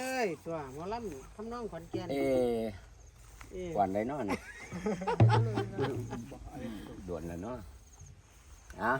เอ้ยตัวหมอลำทำนองขอนแก่นเอ๊ะเอ้ยก่อนได้เนอน ด่วนแล้วเนาะอะ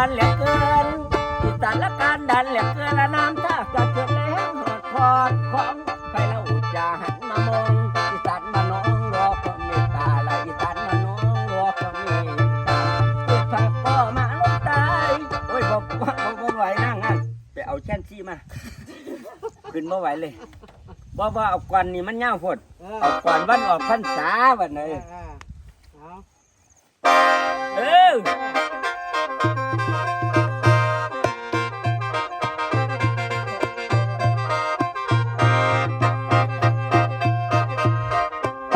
านละการดันเหลือเกินอีสานละการดันเหลือเกินและน้ำท่าจะเกิดแล้วหอดคอดของใครแล้วอุจจาหันมามองอีสานมาน้องรอความเมตตาละอีสานมาน้องรอความเมตตาเกิดผักก็มาลงตายโอ้ยบอกว่าบอกว่าไหวนั่งงั้นไปเอาแช่นซี่มา ขึ้นมาไหวเลยบอกว่าเอากวนนี่มันยาวโพดเออเอาก่อนวันออกพรรษาวันเอนี้อเออ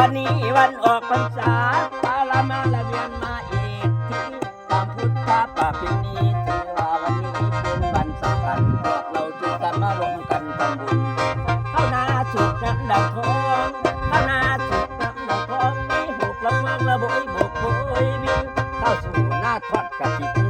วันนี้วันออกพรรษาปาลามาละเวียนมาอีกทีตามพุทธประเพณีถือว่าวันนี้เป็นวันสำคัญพวกเราจึงกันมารวมกันทำบุญเข้านาสุกน้ำดำทองเข้านาสุกน้ำดำทองมีหกละมืองละโบยบกโบยบินเข้าสู่หน้าทอดกะติกเสียงเที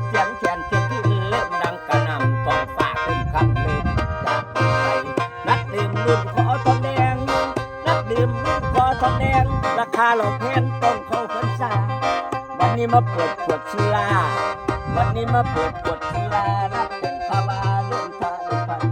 ทองแดงราคาหลอกแพงต้องเข้าพรรษาวันนี้มาเปิดขวดสุราวันนี้มาเปิดขวดสุรารับเป็นคาวาลุ่นทาลุพัน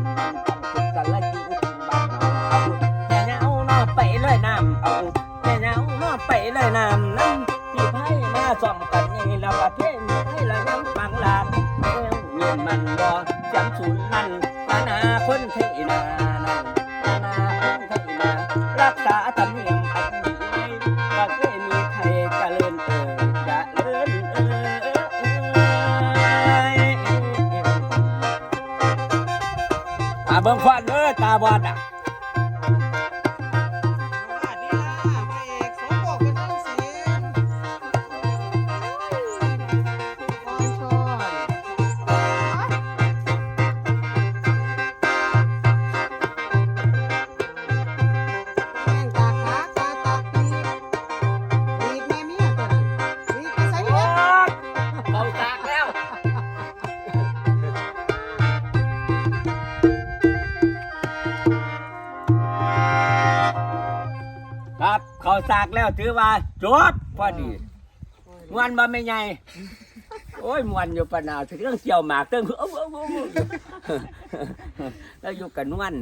ตั้งกันละจีอุทินบ้านเอาแม่เงาเนอไปเลยน้ำเอาแม่เงาเนอไปเลยน้ำน้ำที่ไพ่มาส่องกันนี่แล้วว่าเพ่นให้ละน้ำฟังลาแมวเงียนมันบ่จำสูนนั่นอาณาคนไทนานั่นอาณาคนไทนารักษาธรรมเนียม ค สากแล้วถือว่าจบพอดีมวนบ่ไม่ใหญ่โอ้ยมวนอยู่ปะนาวถึงเรื่องเสี่ยวหมากเรื่องเอ้าเอ้าเอ้าเอ้าแล้วอยู่กันนวล